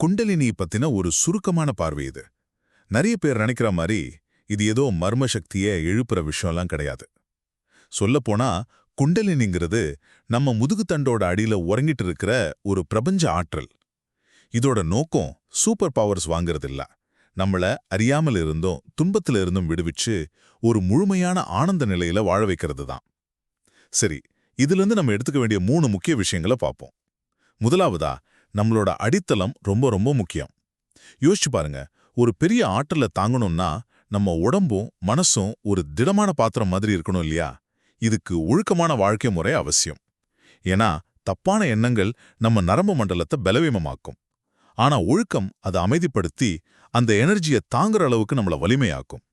குண்டலினி பத்தின ஒரு சுருக்கமான பார்வை இது. நிறைய பேர் நினைக்கிற மாதிரி இது ஏதோ மர்ம சக்தியை எழுப்புற விஷயம்லாம் கிடையாது. சொல்லப்போனா குண்டலினிங்கிறது நம்ம முதுகுத்தண்டோட அடியில உறங்கிட்டு இருக்கிற ஒரு பிரபஞ்ச ஆற்றல். இதோட நோக்கம் சூப்பர் பவர்ஸ் வாங்குறதில்ல. நம்மள அறியாமல் இருந்தும் துன்பத்துல இருந்தும் விடுவிச்சு ஒரு முழுமையான ஆனந்த நிலையில வாழ வைக்கிறது தான். சரி இதிலிருந்து நம்ம எடுத்துக்க வேண்டிய மூணு முக்கிய விஷயங்களை பார்ப்போம் முதலாவதா நம்மளோட அடித்தளம் ரொம்ப ரொம்ப முக்கியம். யோசிச்சு பாருங்க ஒரு பெரிய ஆற்றல தாங்கணும்னா நம்ம உடம்பும் மனசும் ஒரு திடமான பாத்திரம் மாதிரி இருக்கணும் இல்லையா? இதுக்கு ஒழுக்கமான வாழ்க்கை முறை அவசியம். ஏன்னா தப்பான எண்ணங்கள் நம்ம நரம்பு மண்டலத்தை பலவீனமாக்கும். ஆனா ஒழுக்கம் அதை அமைதிப்படுத்தி அந்த எனர்ஜியை தாங்குற அளவுக்கு நம்மள வலிமையாக்கும்.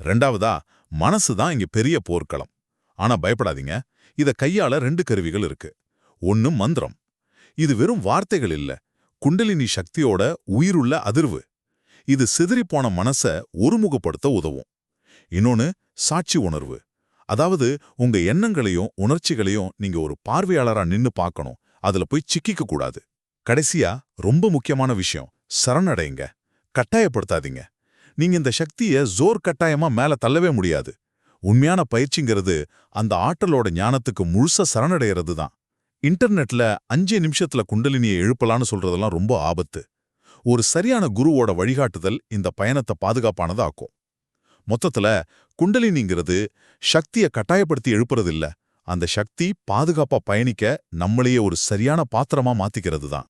ரெண்டாவதா மனசு தான் இங்க பெரிய போர்க்களம். ஆனா பயப்படாதீங்க. இத கையாள ரெண்டு கருவிகள் இருக்கு. ஒன்னு மந்திரம். இது வெறும் வார்த்தைகள் இல்ல. குண்டலினி சக்தியோட உயிருள்ள அதிர்வு. இது சிதறிப்போன மனச ஒருமுகப்படுத்த உதவும். இன்னொன்னு சாட்சி உணர்வு. அதாவது உங்க எண்ணங்களையும் உணர்ச்சிகளையும் நீங்க ஒரு பார்வையாளரா நின்னு பார்க்கணும் அதுல போய் சிக்கிக்க கூடாது. கடைசியா ரொம்ப முக்கியமான விஷயம் சரணடைங்க. கட்டாயப்படுத்தாதீங்க. நீங்க இந்த சக்திய ஜோர் கட்டாயமா மேல தள்ளவே முடியாது. உண்மையான பயிற்சிங்கிறது அந்த ஆற்றலோட ஞானத்துக்கு முழுசா சரணடைகிறது தான் இன்டர்நெட்ல அஞ்சே நிமிஷத்துல குண்டலினியை எழுப்பலான்னு சொல்றதெல்லாம் ரொம்ப ஆபத்து. ஒரு சரியான குருவோட வழிகாட்டுதல் இந்த பயணத்தை பாதுகாப்பானதாக்கும். மொத்தத்துல குண்டலினிங்கிறது சக்தியை கட்டாயப்படுத்தி எழுப்புறது இல்ல அந்த சக்தி பாதுகாப்பா பயணிக்க நம்மளையே ஒரு சரியான பாத்திரமா மாத்திக்கிறது தான்